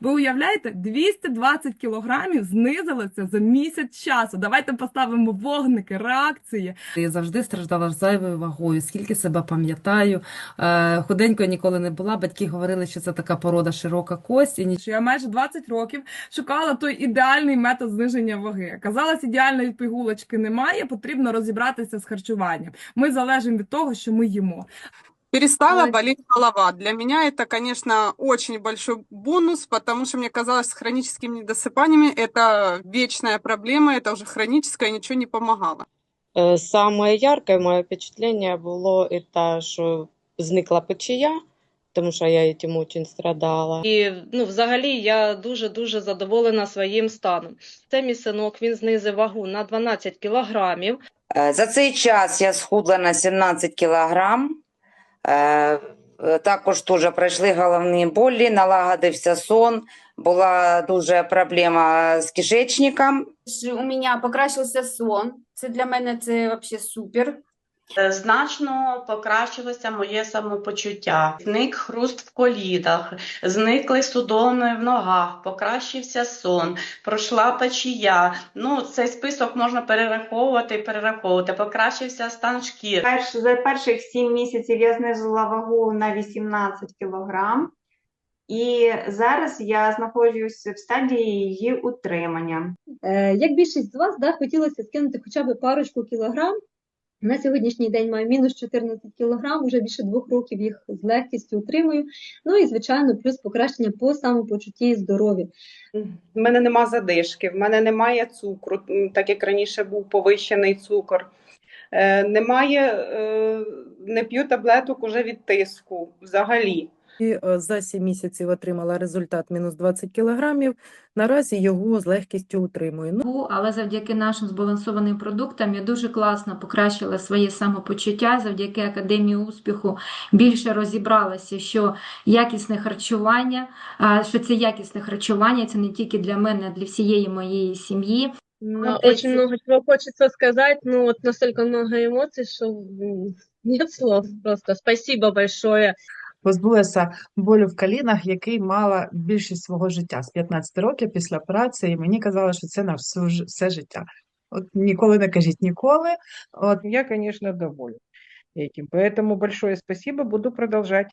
Ви уявляєте, 220 кілограмів знизилося за місяць часу. Давайте поставимо вогники, реакції. Я завжди страждала зайвою вагою, скільки себе пам'ятаю. Е, Худенько ніколи не була. Батьки говорили, що це така порода широка кость, і ні- я майже 20 років шукала той ідеальний метод зниження ваги. Казалось, ідеальної пігулочки немає, потрібно розібратися з харчуванням. Ми залежимо від того, що ми їмо. Перестала Ой. болеть голова. Для меня это, конечно, очень большой бонус, потому что мне казалось, с хроническими недосыпаниями это вечная проблема, это уже хроническое, ничего не помогало. Е, Саме ярке моє впечатлення було і те, що зникла печія, тому що я цим дуже страдала. І ну, взагалі я дуже-дуже задоволена своїм станом. Це мій синок, він знизив вагу на 12 кілограмів. Е, За цей час я схудла на 17 кілограм. Е, Також теж пройшли головні болі, налагодився сон, була дуже проблема з кишечником. У мене покращився сон. Це для мене це вообще супер. Е, Значно покращилося моє самопочуття. Зник хруст в колінах, зникли судоми в ногах, покращився сон, пройшла печія. Ну, цей список можна перераховувати і перераховувати. Покращився стан шкіри. Перш, за перших 7 місяців я знизила вагу на 18 кілограм, і зараз я знаходжусь в стадії її утримання. Е, Як більшість з вас, да, хотілося скинути хоча б парочку кілограм. На сьогоднішній день маю мінус 14 кілограм, вже більше двох років їх з легкістю утримую. Ну і, звичайно, плюс покращення по самопочутті і здоров'ю. В мене нема задишки, в мене немає цукру, так як раніше був повищений цукор. Е, немає, е, не п'ю таблеток уже від тиску взагалі. І е, за 7 місяців отримала результат мінус 20 кілограмів. Наразі його з легкістю утримую. Ну, але завдяки нашим збалансованим продуктам я дуже класно покращила своє самопочуття. Завдяки академії успіху більше розібралася, що якісне харчування, що це якісне харчування, це не тільки для мене, а для всієї моєї сім'ї. Ну, Очень много чего хочется сказать, но вот настолько много эмоций, что м, нет слов просто. Спасибо большое. Позбулася болю в колінах, який мала більшість свого життя з 15 років після операції. І мені казали, що це на всю все життя. От ніколи не кажіть ніколи. От Я, звісно, доволю. этим. Поэтому большое спасибо, буду продолжать.